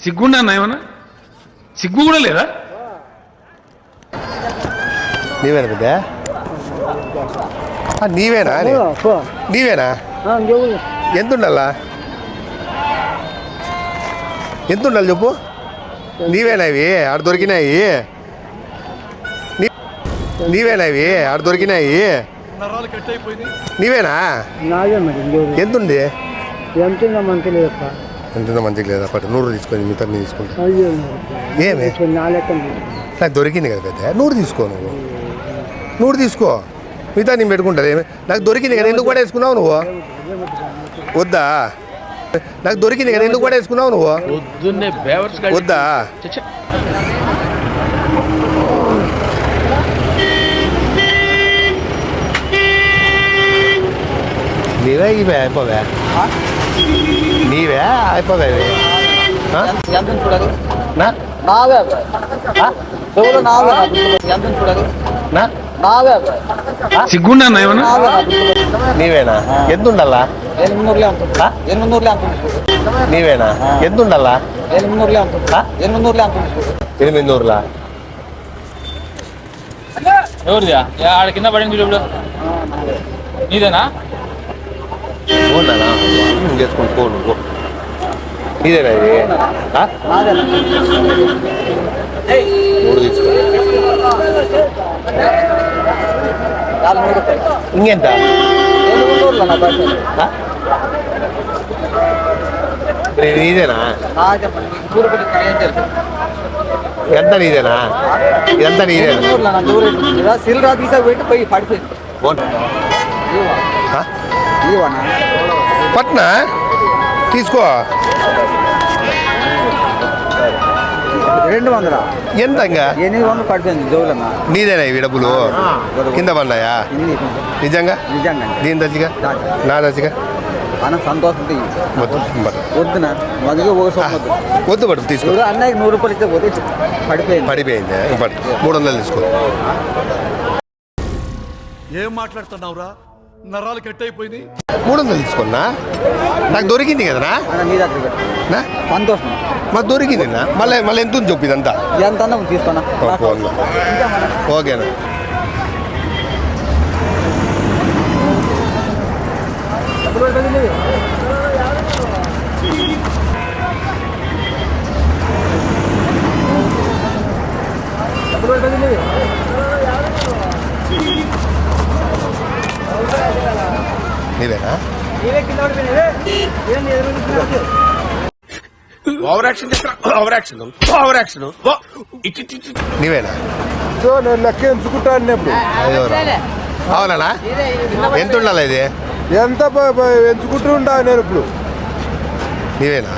సిగ్గుండా అన్న ఏమన్నా? సిగ్గు కూడా లేదా? నీవేనా బిడ్డ? ఆ, నీవేనా. నీవేనా? ఎంత ఉండాలా ఎంత ఉండాలి చెప్పు? నీవేనా ఇవి? ఆడ దొరికినాయి. నీవేనా ఇవి? ఆడ దొరికినాయి. నీవేనా? నాదే మరి ఇంకెవరు ఎంత ఉంది మంచి లేదప్ప. ఎంత మంచిగా లేదా పట్టు నూరు తీసుకొని మిగతా నేను తీసుకుంటా. అయ్యో ఏమి? ఇప్పుడు నా లెక్క నాకు దొరికింది కదా పెద్ద. నూరు తీసుకో నువ్వు. నూరు తీసుకో. మిగతా నేను పెట్టుకుంటుంది ఏమి? నాకు దొరికింది కదా ఎందుకు పడేసుకున్నావు నువ్వు? వద్దా? నాకు దొరికింది కదా ఎందుకు పడేసుకున్నావు నువ్వు? పొద్దున్నే బేవర్స్ వద్దా? నీవే ఇవే అయిపోవే నీవే అయిపోవే నావే? చెవులు నావే చూడాలి నా నావే సిగ్గుండా అన్న ఏమన్నా నావే నీవేనా ఉంటుంది నీవేనా ఉండాలా ఎనిమిది నూరులే ఎవరిదా ఆడ కింద పడింది చూడు నీదేనా పోనా చేసుకుని పో నువ్వు నీదేనా ఇది ఆ? మూడు తీసుకో నాలుగు నూరు రూపాయలు ఇంకెంత ఎనిమిది నూరులే నా పైసలు ఆ? మరి ఇది నీదేనా నాకే మరి నూరు రూపాయలు ఏం చేయాలి ఎంత నీదేనా ఇదంతా నీదేనా ఎనిమిది నూరులే నా దూరం ఇలా సిల్రా తీసా పెట్టి పోయి పడిపోయింది పట్నా? తీసుకో. రెండు వందల? ఎంత ఎనిమిది వందలు పడిపోయింది జోలన్నా నీదేనా ఇవి డబ్బులు కింద పడినాయా నిజంగా? నిజంగా దీని దచ్చిగా నా దచ్చిగా మన సంతోషం. వద్దునా? సొమ్ము వద్దు. పట్టు తీసుకో. ఎవరు అన్నయ్యకి నూరు రూపాయలు ఇస్తే పోతే పడిపోయింది. పడిపోయింది. మూడు వందలు తీసుకో. ఏం మాట్లాడుతున్నావురా? నరాలు కట్ అయిపోయినాయి మూడు వందలు తీసుకున్నా? నాకు దొరికింది కదనా? దగ్గర పెట్టు. నా? సంతోషం. మాకు దొరికింది నా? మళ్ళీ మళ్ళీ ఎంత ఉంది చెప్పు ఇదంతా? ఎంత అన్నా తీసుకున్నా. ఓ, పోన్లే. ఓకేనా నీవేనా over action over action over action నీవేనా? సో నేను లెక్క ఎంచుకుంటాను ఇప్పుడు. అవునా ఎంత ఉండాలి ఇది ఎంత ఎంచుకుంటూ ఉంటా నేను ఇప్పుడు. నీవేనా.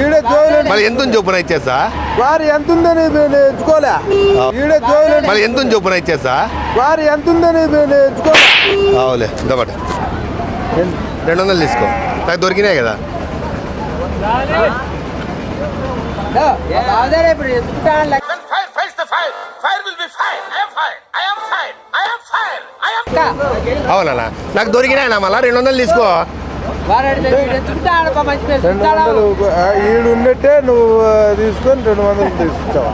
ఈడే జోయిలు మళ్ళీ ఎంత ఉంది చొప్పున ఇచ్చేసా? వారు ఎంత ఉందని నేను ఎంచుకోలే. ఈడే జోయిలు మళ్ళీ ఎంత ఉంది చొప్పున ఇచ్చేసా? వారు ఎంత ఉందని నేను ఎంచుకోలే. అవులే రెండు వందలు తీసుకో. నాకు దొరికినాయి కదా. ఇప్పుడు ఎత్తుకుంటాను అవునా నాకు దొరికినాయి మళ్ళీ. రెండు వందలు తీసుకో. రెండు వందలు ఆ, ఈడు ఉన్నట్టే నువ్వు తీసుకొని రెండు వందలు తీసుకొచ్చావా?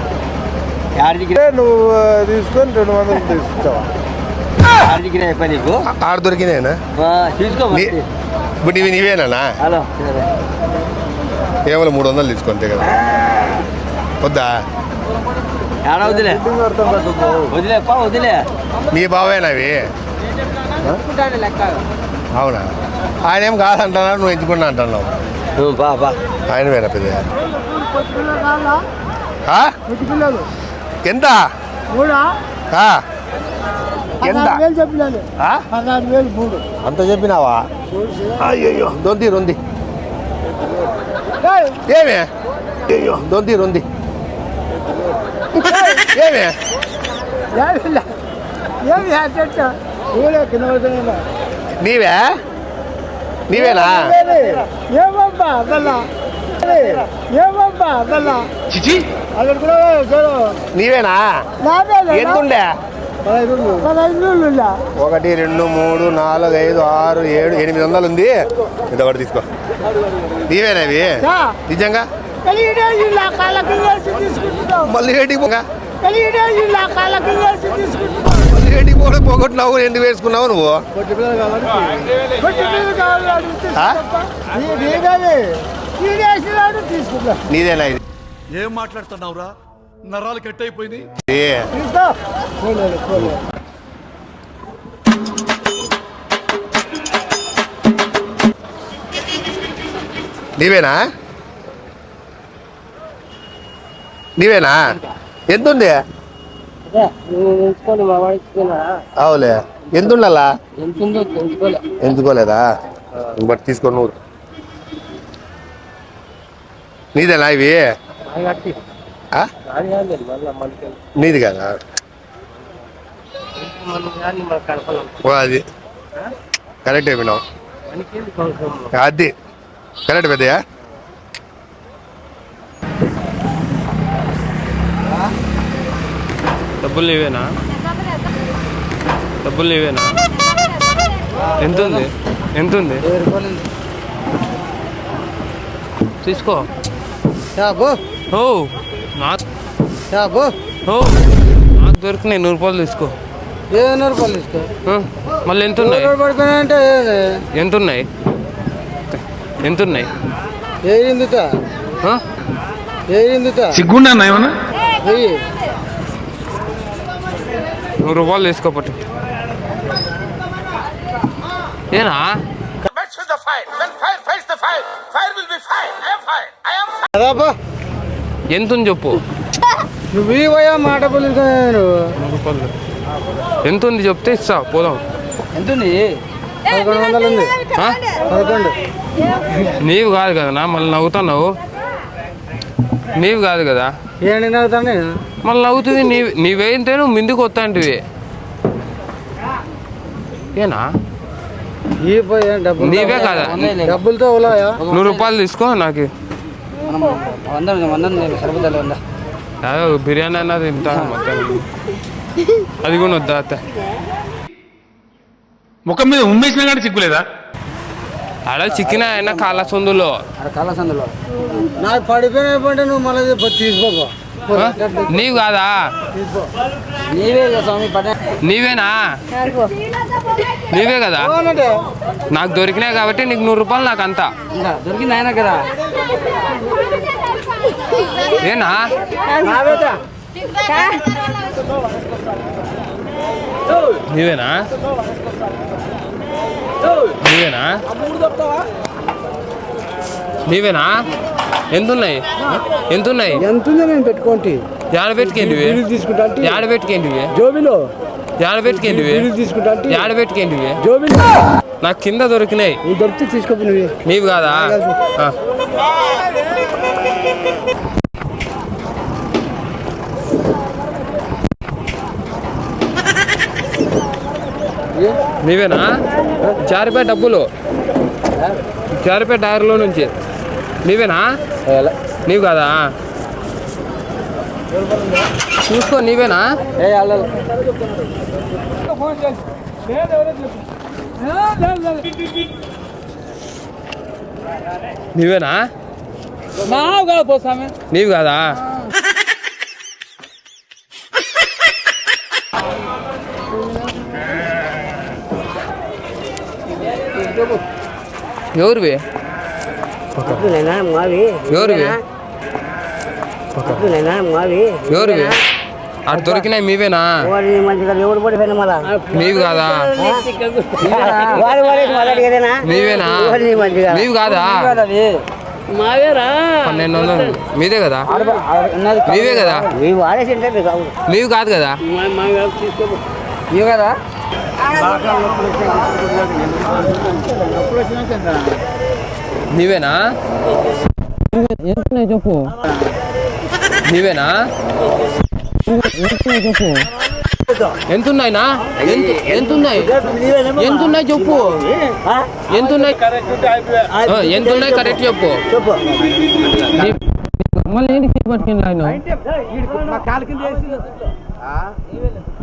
నువ్వు తీసుకొని రెండు వందలు తీసుకొచ్చావా ఆడ దొరికినాయినా తీసుకో ఇప్పుడు నీవి నీవేనా హలో కేవలం మూడు వందలు తీసుకుంటే కదా. వద్దా? వదిలే. వదిలే మీ బావేనా అవి? అవునా? ఆయన ఏం కాదంటున్నాడు నువ్వు ఎంచుకున్నా అంటున్నావు. బా బా. ఆయన వేరే పెద్ద? ఎంత? అంత చెప్పినావా? అయ్యో దొంది రొంది. ఏమే? అయ్యో దొంది రొంది. ఏమే? నీవే? నీవేనా? ఏమబ్బా అదల్లా? ఏమబ్బా అదల్లా? చిచి. అక్కడ కూడా చూడు. నీవేనా? ఒకటి రెండు మూడు నాలుగు ఐదు ఆరు ఏడు ఎనిమిది వందలు ఉంది ఇది ఒకటి తీసుకో. నీవేనా ఇవి? నిజంగా? మళ్ళీ ఏంటికి పోగా? మళ్ళీ ఏంటికి పోవడం పోగొట్టినావు ఎందుకు వేసుకున్నావు నువ్వు? ఆ? నీదేనా ఇది? ఏం మాట్లాడుతున్నావురా? నరాలు కట్ అయిపోయింది నీవేనా? నీవేనా? ఎంత ఉంది అవులే. ఎంత ఉండాలా ఎంచుకోలేదా? బట్ తీసుకో నువ్వు. నీదేనా ఇవి? ఆ? నీది కదా? అది. కరెక్ట్ అయిపోయినావు అది. కరెక్ట్ పెద్దయా డబ్బులు ఇవేనా? డబ్బులు ఇవేనా? ఎంత ఉంది ఎంత ఉంది తీసుకో ఓ నాకు ఓ నాకు దొరికినాయి నూరు రూపాయలు తీసుకో. ఏదైనా రూపాయలు ఇస్తా ఆ, మళ్ళీ ఎంత ఉన్నాయి ఎంత ఉన్నాయి ఎంత ఉన్నాయి ఏ ఇందుతా ఆ? ఏ ఇందుతా సిగ్గుండా అన్న ఏమన్నా? నూరు రూపాయలు తీసుకోపట్టు ఏనా? ఎంత ఉంది చెప్పు. నువ్వు పోయా మాట ఎంత ఉంది చెప్తే ఇస్తా పోదాం. ఎంత ఉంది పదకొండు వందలు ఉంది? పదకొండు. నీవు కాదు కదా మళ్ళీ నవ్వుతున్నావు? నీవు కాదు కదా? ఏంటి నవ్వుతాను నేను మళ్ళీ నవ్వుతుంది నీ నీవేంటే నువ్వు ముందుకు వస్తాంటివి. ఏనా? నీవే కాదా? డబ్బులతో నూరు రూపాయలు తీసుకో నాకు. బిర్యానీ అన్నా తింటా అది కూడా వద్దా అత్త? ముఖం మీద ఉమ్మేసినా కానీ సిగ్గులేదా? ఆడ చికెన్ అయినా కాళ్ళ సొందులో. అక్కడ కళ్ళ సందులో. నాకు పడిపోయిన పంటే నువ్వు మళ్ళీ తీసుకోపో? నీవు కాదా? నీవేనా? నీవే కదా? నాకు దొరికినాయి కాబట్టి నీకు నూరు రూపాయలు నాకు అంతా. దొరికింది ఆయన కదా. ఏనా? నీవేనా? నీవేనా నీవేనా? ఎంతున్నాయి? ఎంతున్నాయి? ఎంత ఉంది నేను పెట్టుకోండి యాడ పెట్టుకేంటివి? తీసుకుంటా యాడ పెట్టుకేంటివి? జోబిలో. యాడ పెట్టుకేంటివి? తీసుకుంటా యాడ పెట్టుకేంటివి? జోబిలో. నాకు కింద దొరికినాయి. నువ్వు దొరికితే తీసుకోపో నువ్వే. నీవు కాదా? నీవేనా? జారిపోయే డబ్బులు. జారిపోయే టైర్లో నుంచి. నీవేనా? నీవు కాదా? చూసుకో నీవేనా? నీవేనా? నావు కాదు పోసామే నీవు కాదా ఎవరివి? మావి ఎవరివి? మావి ఎవరివి? అటు దొరికినాయి మీవేనా? నీవు కాదా? నీవేనా నీవు కాదా? మావేరా పన్నెండు వందలు. మీదే కదా? మీవే కదా? మీ వాడేసి ఉంటే మీకు అవును నీవు కాదు కదా ఇవి కదా? నీవేనా? చెప్పు? నీవేనా? ఎంతున్నాయినా? ఎంత- ఎంతున్నాయి? ఎంతున్నాయి చెప్పు. ఎంతున్నాయి? ఎంతున్నాయి కరెక్ట్ చెప్పు. నీ- మళ్ళీ ఏంటి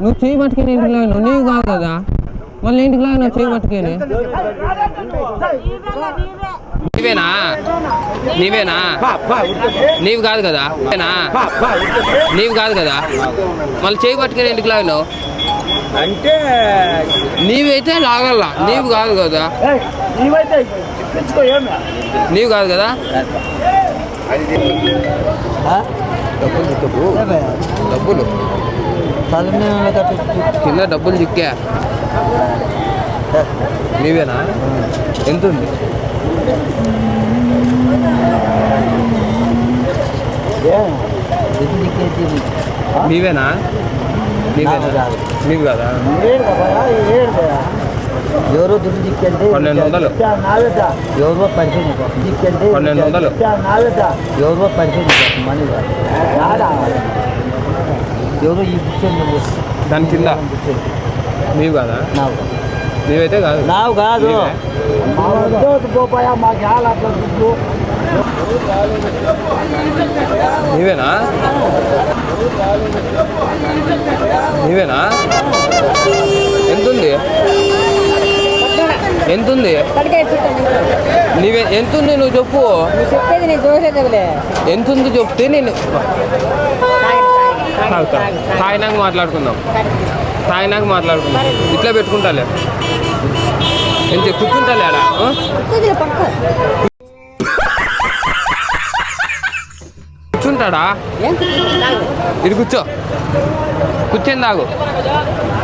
నువ్వు చేయి పట్టుకుని ఇంటికి లాగినావు. నీవు కాదు కదా. మళ్ళీ ఇంటికి లాగినావు చేయి పట్టుకుని. నీవేనా? నీవేనా? నీవు కాదు కదా. నీవేనా? నీవు కాదు కదా. మళ్ళీ చేయి పట్టుకుని ఇంటికి లాగినావు. అంటే నీవైతే లాగల్లా. నీవు కాదు కదా. నీవైతే తెచ్చుకో ఏమి? నీవు కాదు కదా. డబ్బులు. కింద డబ్బులు చిక్కా? నీవేనా? ఎంత ఉంది? నీవేనా? నీవేనా? నీవు కదా. ఎవరో దుడ్డు దిక్కంటే పన్నెండు వందలు. ఎవరో పడిపోయింది దిక్కంటే పన్నెండు వందలు. ఎవరో పడిపోయింది మనీ ఎవరో ఈ దాని కింద? నీవు కదా? నావు. నీవైతే కాదు. నావు కాదు. నీవే. పోపాయా మాకు అట్లా దుడ్డు నీవేనా? నీవేనా? ఎంతుంది? ఎంతుంది? నీవే ఎంతుంది నువ్వు చెప్పు. చెప్పేది నేను చూసేదిలే ఎంతుంది చెప్తే నేను. తాగినాక మాట్లాడుకుందాం. తాగినాక మాట్లాడుకుందాం. ఇట్లా పెట్టుకుంటాలే. ఎంత కూర్చుంటాలే ఆ? కూర్చుంటాడా? ఇది కూర్చో. కూర్చొని తాగు.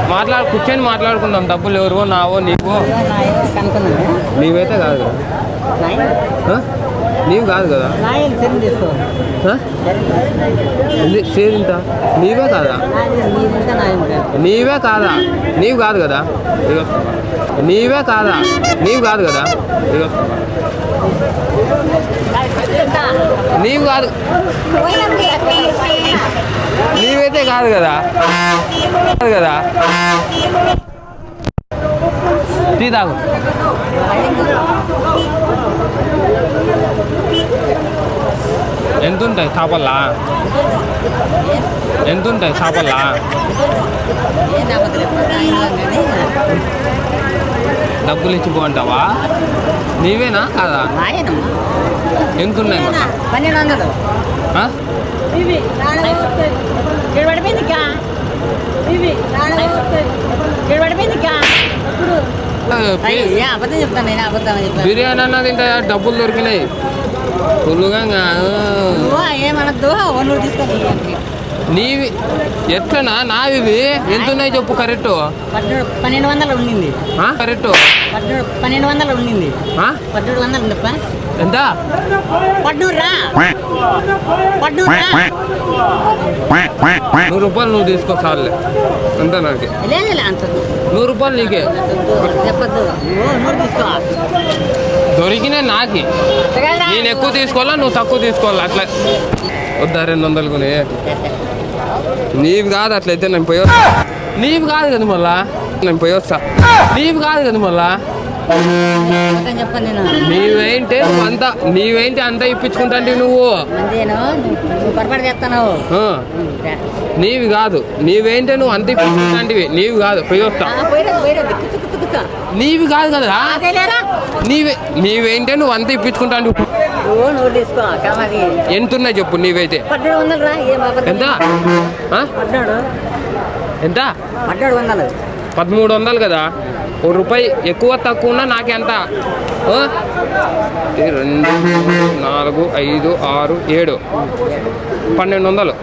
మాట్లాడు కూర్చొని మాట్లాడుకుందాం. డబ్బులు ఎవరివో నావో నీవో. నీవైతే కాదు? నీవు కాదు కదా? షేర్ ఇంత నీవే కాదా? నీవే కాదా? నీవు కాదు కదా. నీవే కాదా? నీవు కాదు కదా. నీవు కాదు. నీవైతే కాదు కదా? కాదు కదా? టీ తాగు. ఎంత ఉంటాయి చేపల్లా? ఎంత ఉంటాయి చేపల్లా? డబ్బులు ఇచ్చిపోంటావా నీవేనా కాదా? ఎంత ఉన్నాయి? పన్నెండు వందలు. పడిపోయింది పడిపోయింది ఇంకా ఏ అబద్ధం చెప్తాను నేను అబద్ధం చెప్తాను. బిర్యానీ అన్నది తింటే డబ్బులు దొరికినాయి. ఫుల్గా ఏమనద్దు నువ్వు తీసుకొని నీవి ఎట్లనా? నావి ఎంత ఉన్నాయి చెప్పు కరెక్ట్ పన్నెండు వందలు ఉండింది కరెక్ట్ పన్నెండు వందలు ఉండింది పన్నెండు వందలు ఉందప్ప. ఎంత? పడ్నూరు రా పడ్నూరు రా నూరు రూపాయలు నువ్వు తీసుకో చాలులే అంతే నాకు. నూరు రూపాయలు నీకే. దొరికినాయి నాకి. నేను ఎక్కువ తీసుకోవాలా నువ్వు తక్కువ తీసుకోవాలా? అట్లా. వద్దా రెండు వందలు కొని. నీవి కాదు అట్లయితే నేను పోయి వస్తా. నీవి కాదు కదా మళ్ళా? నేను పోయి వస్తా. నీవి కాదు కదా మళ్ళా? నీవేంటే అంతా నీవేంటి అంతా ఇప్పించుకుంటాంటివి నువ్వు? పొరపాటు నీవి కాదు. నీవేంటే నువ్వు అంత ఇప్పించుకుంటాంటివి? నీవి కాదు. పోయి వస్తా. నీవి కాదు కదా? నీవే నీవేంటే నువ్వు అంత కమది. ఎంత ఉన్నాయి చెప్పు నీవైతే. ఎంత? ఎంత? పదమూడు వందలు కదా? ఓ రూపాయి ఎక్కువ తక్కువ ఉన్నా నాకెంత రెండు నాలుగు ఐదు ఆరు ఏడు. పన్నెండు వందలు.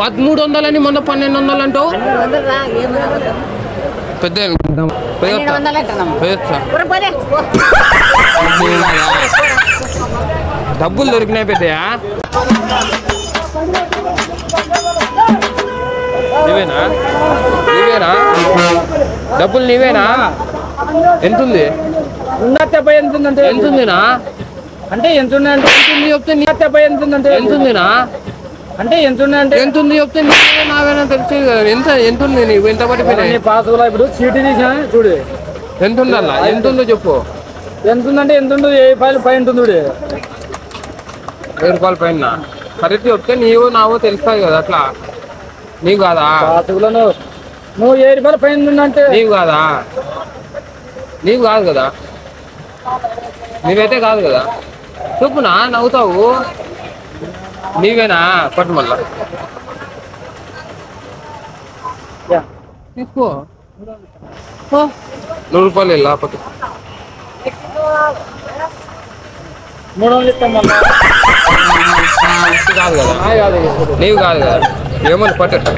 పదమూడు వందలని మొన్న పన్నెండు వందలు అంటావు? పెద్ద. డబ్బులు దొరికినాయి పెద్దయా? నీవేనా నీవేనా డబ్బులు నీవేనా? ఎంతుంది? ఉన్నత్తపై ఎంత ఉందంటే ఎంతుందినా? అంటే ఎంత ఎంతుంది చెప్తే నీ ఉన్నత్తపై ఎంత ఉందంటే ఎంతుందినా? అంటే ఎంత ఉందంటే ఎంతుంది చెప్తే నీవేనా నావేనా తెలిసేది కదా. ఎంత ఎంతుంది నీవు? ఎంత పడిపోయినాయి? నీ పాసులో ఇప్పుడు చీటీ తీసా చూడు. ఎంత ఉందల్లా ఎంత ఉందో చెప్పు. ఎంత ఉందంటే ఎంత ఉండదు ఏ ఫైల్ పై ఉంటుంది చూడు. వెయ్యి రూపాయల పైన. కరెక్ట్ చెప్తే నీవు నావో తెలుస్తాయి కదా అట్లా. నీవు కాదా? నువ్వు ఏ రూపాయల పైన ఉందంటే నీవు కాదా? నీవు కాదు కదా? నీవైతే కాదు కదా? చెప్పునా నవ్వుతావు? నీవేనా? పట్టు మళ్ళా. నూరు రూపాయలు వెళ్ళా పట్టు మూడు వందలు ఇస్తాం మళ్ళీ. కాదు కదా. నీవు కాదు కదా. ఏమని పట్టు.